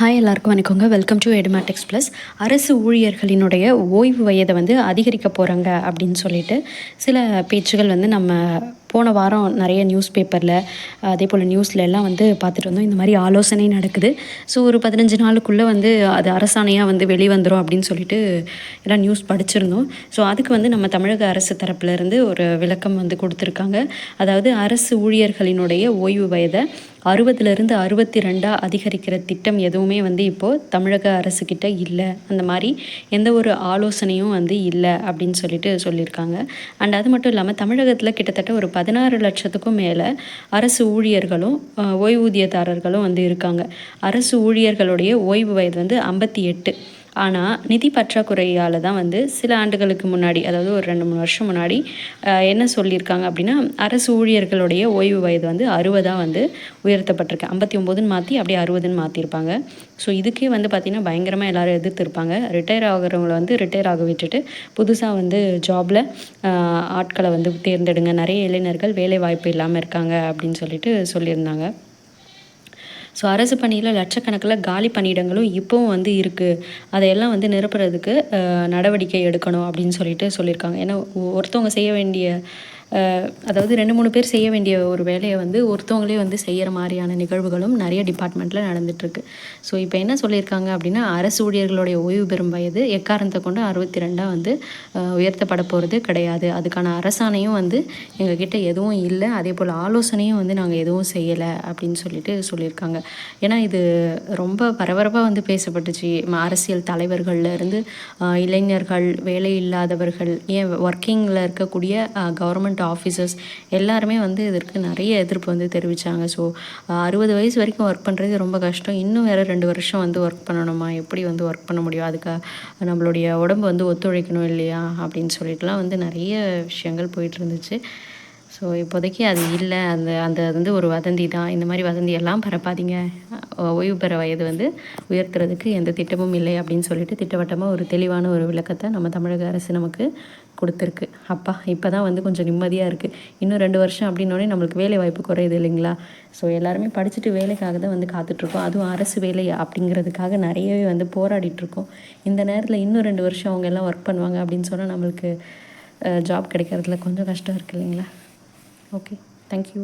Hi எல்லாருக்கும் வணக்கங்க. Welcome to Edumatics plus அரசு ஊழியர்களினுடைய ஓய்வு வயதை வந்து அதிகரிக்க போகிறாங்க அப்படின்னு சொல்லிட்டு சில பேச்சுகள் வந்து நம்ம போன வாரம் நிறைய நியூஸ் பேப்பரில் அதே போல் நியூஸில் எல்லாம் வந்து பார்த்துட்டு வந்தோம். இந்த மாதிரி ஆலோசனை நடக்குது. ஸோ ஒரு பதினஞ்சு நாளுக்குள்ளே வந்து அது அரசாணையாக வந்து வெளிவந்துடும் அப்படின்னு சொல்லிட்டு எல்லாம் நியூஸ் படிச்சிருந்தோம். ஸோ அதுக்கு வந்து நம்ம தமிழக அரசு தரப்புலேருந்து ஒரு விளக்கம் வந்து கொடுத்துருக்காங்க. அதாவது அரசு ஊழியர்களினுடைய ஓய்வு வயதை அறுபதுலேருந்து அறுபத்தி ரெண்டாக அதிகரிக்கிற திட்டம் எதுவும் வந்து இப்போது தமிழக அரசுக்கிட்ட இல்லை. அந்த மாதிரி எந்த ஒரு ஆலோசனையும் வந்து இல்லை அப்படின்னு சொல்லிட்டு சொல்லியிருக்காங்க. அண்ட் அது மட்டும் இல்லாமல் தமிழகத்தில் கிட்டத்தட்ட ஒரு பதினாறு லட்சத்துக்கும் மேலே அரசு ஊழியர்களும் ஓய்வூதியதாரர்களும் வந்து இருக்காங்க. அரசு ஊழியர்களுடைய ஓய்வு வயது வந்து ஐம்பத்தி எட்டு. ஆனால் நிதி பற்றாக்குறையால் தான் வந்து சில ஆண்டுகளுக்கு முன்னாடி அதாவது ஒரு ரெண்டு மூணு வருஷம் முன்னாடி என்ன சொல்லியிருக்காங்க அப்படின்னா அரசு ஊழியர்களுடைய ஓய்வு வயது வந்து அறுபதாக வந்து உயர்த்தப்பட்டிருக்கு. ஐம்பத்தி ஒம்போதுன்னு மாற்றி அப்படியே அறுபதுன்னு மாற்றிருப்பாங்க ஸோ இதுக்கே வந்து பார்த்திங்கன்னா பயங்கரமாக எல்லோரும் எதிர்த்திருப்பாங்க. ரிட்டையர் ஆகிறவங்கள வந்து ரிட்டையர் ஆக விட்டுட்டு புதுசாக வந்து ஜாபில் ஆட்களை வந்து தேர்ந்தெடுங்க. நிறைய இளைஞர்கள் வேலை வாய்ப்பு இல்லாமல் இருக்காங்க அப்படின்னு சொல்லிட்டு சொல்லியிருந்தாங்க. ஸோ அரசு பணியில் லட்சக்கணக்கில் காலி பணியிடங்களும் இப்போவும் வந்து இருக்குது அதையெல்லாம் வந்து நிரப்புறதுக்கு நடவடிக்கை எடுக்கணும் அப்படின்னு சொல்லிட்டு சொல்லியிருக்காங்க. ஏன்னா ஒருத்தவங்க செய்ய வேண்டிய அதாவது ரெண்டு மூணு பேர் செய்ய வேண்டிய ஒரு வேலையை வந்து ஒருத்தவங்களே வந்து செய்கிற மாதிரியான நிகழ்வுகளும் நிறைய டிபார்ட்மெண்ட்டில் நடந்துகிட்ருக்கு ஸோ இப்போ என்ன சொல்லியிருக்காங்க அப்படின்னா அரசு ஊழியர்களுடைய ஓய்வு பெறும் வயது எக்காரணத்தை கொண்டு அறுபத்தி ரெண்டாக வந்து உயர்த்தப்பட போகிறது கிடையாது. அதுக்கான அரசாணையும் வந்து எங்ககிட்ட எதுவும் இல்லை. அதே போல் ஆலோசனையும் வந்து நாங்கள் எதுவும் செய்யலை அப்படின்னு சொல்லிட்டு சொல்லியிருக்காங்க. ஏன்னா இது ரொம்ப பரபரப்பாக வந்து பேசப்பட்டுச்சு. அரசியல் தலைவர்கள்லேருந்து இளைஞர்கள் வேலை இல்லாதவர்கள் ஏன் ஒர்க்கிங்கில் இருக்கக்கூடிய கவர்மெண்ட் ஆஃபீஸர்ஸ் எல்லாருமே வந்து இதற்கு நிறைய எதிர்ப்பு வந்து தெரிவித்தாங்க ஸோ அறுபது வயசு வரைக்கும் ஒர்க் பண்ணுறது ரொம்ப கஷ்டம். இன்னும் வேறு ரெண்டு வருஷம் வந்து ஒர்க் பண்ணணுமா? எப்படி வந்து ஒர்க் பண்ண முடியும்? அதுக்கு நம்மளுடைய உடம்பு வந்து ஒத்துழைக்கணும் இல்லையா? அப்படின்னு சொல்லிட்டுலாம் வந்து நிறைய விஷயங்கள் போயிட்டு இருந்துச்சு. ஸோ இப்போதைக்கு அது இல்லை. அந்த அந்த அது வந்து ஒரு வதந்தி தான் இந்த மாதிரி வதந்தி எல்லாம் பரப்பாதீங்க. ஓய்வு பெற வயது வந்து உயர்த்துறதுக்கு எந்த திட்டமும் இல்லை அப்படின்னு சொல்லிட்டு திட்டவட்டமாக ஒரு தெளிவான ஒரு விளக்கத்தை நம்ம தமிழக அரசு நமக்கு கொடுத்துருக்கு. அப்பா இப்போ தான் வந்து கொஞ்சம் நிம்மதியாக இருக்குது இன்னும் ரெண்டு வருஷம் அப்படின்னோடனே நம்மளுக்கு வேலை வாய்ப்பு குறையுது இல்லைங்களா? ஸோ எல்லாருமே படிச்சுட்டு வேலைக்காக தான் வந்து காத்துட்ருக்கோம். அதுவும் அரசு வேலை அப்படிங்கிறதுக்காக நிறையவே வந்து போராடிட்டுருக்கோம் இந்த நேரத்தில் இன்னும் ரெண்டு வருஷம் அவங்க எல்லாம் ஒர்க் பண்ணுவாங்க அப்படின்னு சொன்னால் நம்மளுக்கு ஜாப் கிடைக்கிறதுல கொஞ்சம் கஷ்டம் இருக்குது இல்லைங்களா? Okay thank you